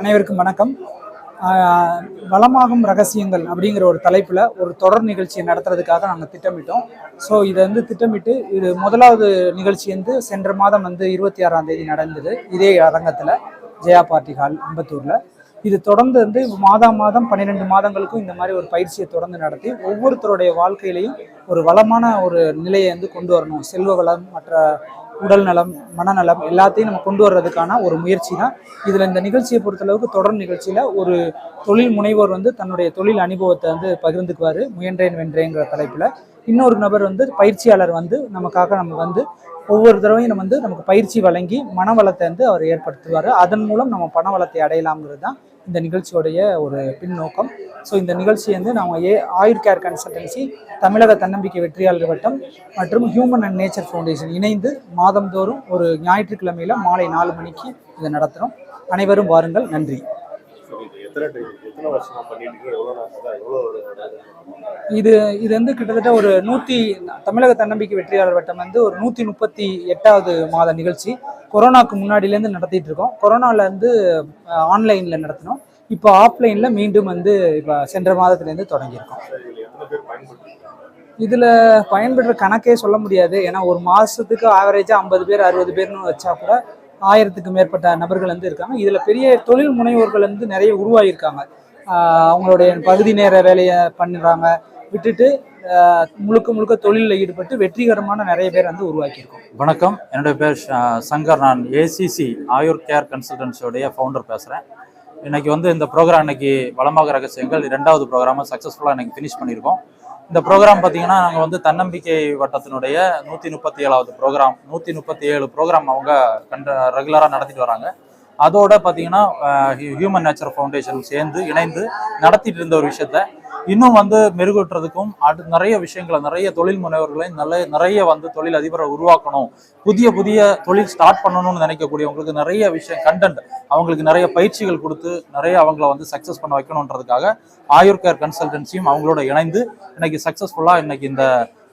அனைவருக்கும் வணக்கம். வளமாகும் ரகசியங்கள் அப்படிங்கிற ஒரு தலைப்பில் ஒரு தொடர் நிகழ்ச்சியை நடத்துறதுக்காக நாங்கள் திட்டமிட்டோம். ஸோ இதை வந்து திட்டமிட்டு இது முதலாவது நிகழ்ச்சி வந்து சென்ற மாதம் வந்து இருபத்தி ஆறாம் தேதி நடந்தது. இதே அரங்கத்தில் ஜெயா பார்ட்டி ஹால் அம்பத்தூரில். இது தொடர்ந்து வந்து மாதா மாதம் பன்னிரெண்டு மாதங்களுக்கும் இந்த மாதிரி ஒரு பயிற்சியை தொடர்ந்து நடத்தி ஒவ்வொருத்தருடைய வாழ்க்கையிலையும் ஒரு வளமான ஒரு நிலையை வந்து கொண்டு வரணும். செல்வ வளம் மற்ற உடல் நலம் மனநலம் எல்லாத்தையும் நம்ம கொண்டு வர்றதுக்கான ஒரு முயற்சி தான் இதில் இந்த நிகழ்ச்சியை பொறுத்தளவுக்கு தொடர் நிகழ்ச்சியில் ஒரு தொழில் முனைவோர் வந்து தன்னுடைய தொழில் அனுபவத்தை வந்து பகிர்ந்துக்குவார் முயன்றேன் வென்றேங்கிற தலைப்பில். இன்னொரு நபர் வந்து பயிற்சியாளர் வந்து நமக்காக நம்ம வந்து ஒவ்வொரு தடவையும் நம்ம வந்து நமக்கு பயிற்சி வழங்கி மனவளத்தை வந்து அவர் ஏற்படுத்துவார். அதன் மூலம் நம்ம பண வளத்தை அடையலாம்ங்கிறது தான் இந்த நிகழ்ச்சியோடைய ஒரு பின்னோக்கம். ஸோ இந்த நிகழ்ச்சி வந்து நம்ம ஏ ஆயுர் கேர் கன்சல்டன்சி தமிழக தன்னம்பிக்கை வெற்றியாளர் வட்டம் மற்றும் ஹியூமன் அண்ட் நேச்சர் ஃபவுண்டேஷன் இணைந்து மாதந்தோறும் ஒரு ஞாயிற்றுக்கிழமையில் மாலை நாலு மணிக்கு இதை நடத்துகிறோம் அனைவரும் வாருங்கள். நன்றி. இது இது வந்து கிட்டத்தட்ட ஒரு நூற்றி தமிழக தன்னம்பிக்கை வெற்றியாளர் வட்டம் வந்து ஒரு நூற்றி முப்பத்தி எட்டாவது மாத நிகழ்ச்சி. கொரோனாக்கு முன்னாடியிலேருந்து நடத்திட்டு இருக்கோம். கொரோனாவிலேருந்து ஆன்லைனில் நடத்தினோம். இப்போ ஆஃப்லைனில் மீண்டும் வந்து இப்போ சென்ற மாதத்துலேருந்து தொடங்கியிருக்கோம். இதில் பயன்படுற கணக்கே சொல்ல முடியாது. ஏன்னா ஒரு மாதத்துக்கு ஆவரேஜாக ஐம்பது பேர் அறுபது பேர்னு வச்சா கூட ஆயிரத்துக்கு மேற்பட்ட நபர்கள் வந்து இருக்காங்க. இதில் பெரிய தொழில் முனைவோர்கள் வந்து நிறைய உருவாகியிருக்காங்க. அவங்களுடைய பகுதி நேர வேலையை பண்ணுறாங்க. விட்டுட்டு முழுக்க முழுக்க தொழிலில் ஈடுபட்டு வெற்றிகரமான நிறைய பேர் வந்து உருவாக்கியிருக்கோம். வணக்கம். என்னுடைய பேர் சங்கர். நான் ஏசிசி ஆயுர் கேர் கன்சல்டன்சியோடைய ஃபவுண்டர் பேசுகிறேன் இன்னைக்கு வந்து இந்த ப்ரோக்ராம் இன்னைக்கு வளமாக ரகசியங்கள் ரெண்டாவது ப்ரோக்ராமை சக்ஸஸ்ஃபுல்லாக இன்னைக்கு ஃபினிஷ் பண்ணியிருக்கோம். இந்த ப்ரோக்ராம் பார்த்தீங்கன்னா நாங்கள் வந்து தன்னம்பிக்கை வட்டத்தினுடைய நூற்றி முப்பத்தி ஏழாவது ப்ரோக்ராம் நூற்றி முப்பத்தி ஏழு ப்ரோக்ராம் அவங்க கண்ட ரெகுலராக நடத்திட்டு வராங்க. அதோட பார்த்தீங்கன்னா ஹியூமன் நேச்சர் ஃபவுண்டேஷன் சேர்ந்து இணைந்து நடத்திட்டு இருந்த ஒரு விஷயத்த இன்னும் வந்து மெருகூட்டுறதுக்கும் அது நிறைய விஷயங்களை நிறைய தொழில் முனைவர்களை நல்ல நிறைய வந்து தொழில் அதிபரை உருவாக்கணும். புதிய புதிய தொழில் ஸ்டார்ட் பண்ணணும்னு நினைக்கக்கூடியவங்களுக்கு நிறைய விஷயம் கண்டென்ட் அவங்களுக்கு நிறைய பயிற்சிகள் கொடுத்து நிறைய அவங்கள வந்து சக்ஸஸ் பண்ண வைக்கணுன்றதுக்காக ஆயுர் கேர் கன்சல்டன்சியும் அவங்களோட இணைந்து இன்னைக்கு சக்ஸஸ்ஃபுல்லாக இன்னைக்கு இந்த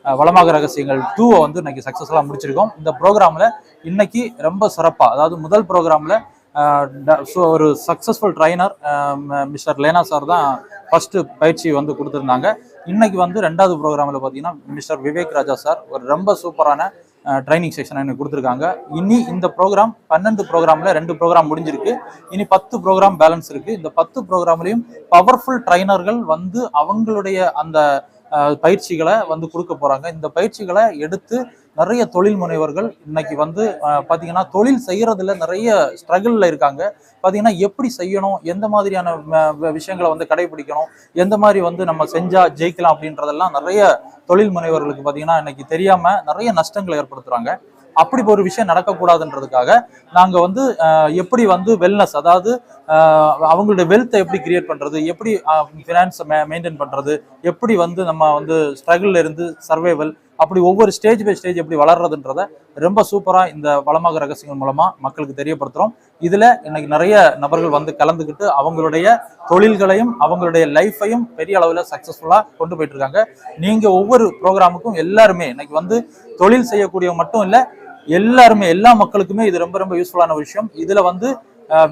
வளமாக ரகசியங்கள் டூவை வந்து இன்னைக்கு சக்ஸஸ்ஃபுல்லாக முடிச்சிருக்கோம். இந்த ப்ரோக்ராமில் இன்னைக்கு ரொம்ப சிறப்பாக அதாவது முதல் ப்ரோக்ராமில் ஸோ ஒரு successful trainer mister Lena sir தான் ஃபஸ்ட்டு பயிற்சி வந்து கொடுத்துருந்தாங்க. இன்னைக்கு வந்து ரெண்டாவது ப்ரோக்ராமில் பார்த்தீங்கன்னா மிஸ்டர் விவேக் ராஜா சார் ஒரு ரொம்ப சூப்பரான ட்ரைனிங் செக்ஷன் எனக்கு கொடுத்துருக்காங்க. இனி இந்த ப்ரோக்ராம் பன்னெண்டு ப்ரோக்ராமில் ரெண்டு ப்ரோக்ராம் முடிஞ்சிருக்கு. இனி பத்து ப்ரோக்ராம் பேலன்ஸ் இருக்குது இந்த பத்து ப்ரோக்ராம்லையும் பவர்ஃபுல் ட்ரைனர்கள் வந்து அவங்களுடைய அந்த பயிற்சிகளை வந்து கொடுக்க போறாங்க. இந்த பயிற்சிகளை எடுத்து நிறைய தொழில் முனைவர்கள் இன்னைக்கு வந்து பார்த்தீங்கன்னா பாத்தீங்கன்னா தொழில் செய்யறதுல நிறைய ஸ்ட்ரகிள்ல இருக்காங்க. பாத்தீங்கன்னா எப்படி செய்யணும் எந்த மாதிரியான விஷயங்களை வந்து கடைபிடிக்கணும் எந்த மாதிரி வந்து நம்ம செஞ்சா ஜெயிக்கலாம் அப்படின்றதெல்லாம் நிறைய தொழில் முனைவர்களுக்கு பாத்தீங்கன்னா இன்னைக்கு தெரியாம நிறைய நஷ்டங்களை ஏற்படுத்துறாங்க. அப்படி ஒரு விஷயம் நடக்கக்கூடாதுன்றதுக்காக நாங்கள் வந்து எப்படி வந்து வெல்னஸ் அதாவது அவங்களுடைய வெல்த்தை எப்படி கிரியேட் பண்ணுறது எப்படி ஃபினான்ஸை மெயின்டைன் பண்ணுறது எப்படி வந்து நம்ம வந்து ஸ்ட்ரகிள்ல இருந்து சர்வைவல் அப்படி ஒவ்வொரு ஸ்டேஜ் பை ஸ்டேஜ் எப்படி வளர்றதுன்றத ரொம்ப சூப்பராக இந்த வளமாக ரகசியங்கள் மூலமாக மக்களுக்கு தெரியப்படுத்துகிறோம் இதில் இன்னைக்கு நிறைய நபர்கள் வந்து கலந்துக்கிட்டு அவங்களுடைய தொழில்களையும் அவங்களுடைய லைஃப்பையும் பெரிய அளவில் சக்ஸஸ்ஃபுல்லாக கொண்டு போயிட்டு இருக்காங்க. ஒவ்வொரு ப்ரோக்ராமுக்கும் எல்லாருமே இன்னைக்கு வந்து தொழில் செய்யக்கூடியவங்க மட்டும் இல்லை எல்லாருமே எல்லா மக்களுக்குமே இது ரொம்ப ரொம்ப யூஸ்ஃபுல்லான விஷயம். இதுல வந்து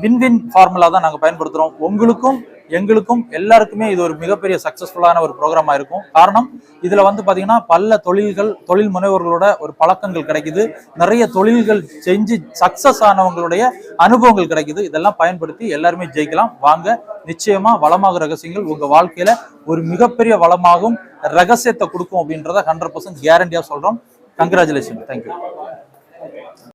வின் வின் ஃபார்முலா தான் நாங்க பயன்படுத்துறோம். உங்களுக்கும் எங்களுக்கும் எல்லாருக்குமே இது ஒரு மிகப்பெரிய சக்சஸ்ஃபுல்லான ஒரு ப்ரோக்ராமா இருக்கும். காரணம் இதுல வந்து பாத்தீங்கன்னா பல தொழில்கள் தொழில் முனைவர்களோட ஒரு பழக்கங்கள் கிடைக்குது. நிறைய தொழில்கள் செஞ்சு சக்சஸ் ஆனவங்களுடைய அனுபவங்கள் கிடைக்குது. இதெல்லாம் பயன்படுத்தி எல்லாருமே ஜெயிக்கலாம். வாங்க நிச்சயமா வளமாக ரகசியங்கள் உங்க வாழ்க்கையில ஒரு மிகப்பெரிய வளமாகும் ரகசியத்தை கொடுக்கும் அப்படின்றத ஹண்ட்ரட் பர்சன்ட் கேரண்டியா சொல்றோம். Congratulation thank you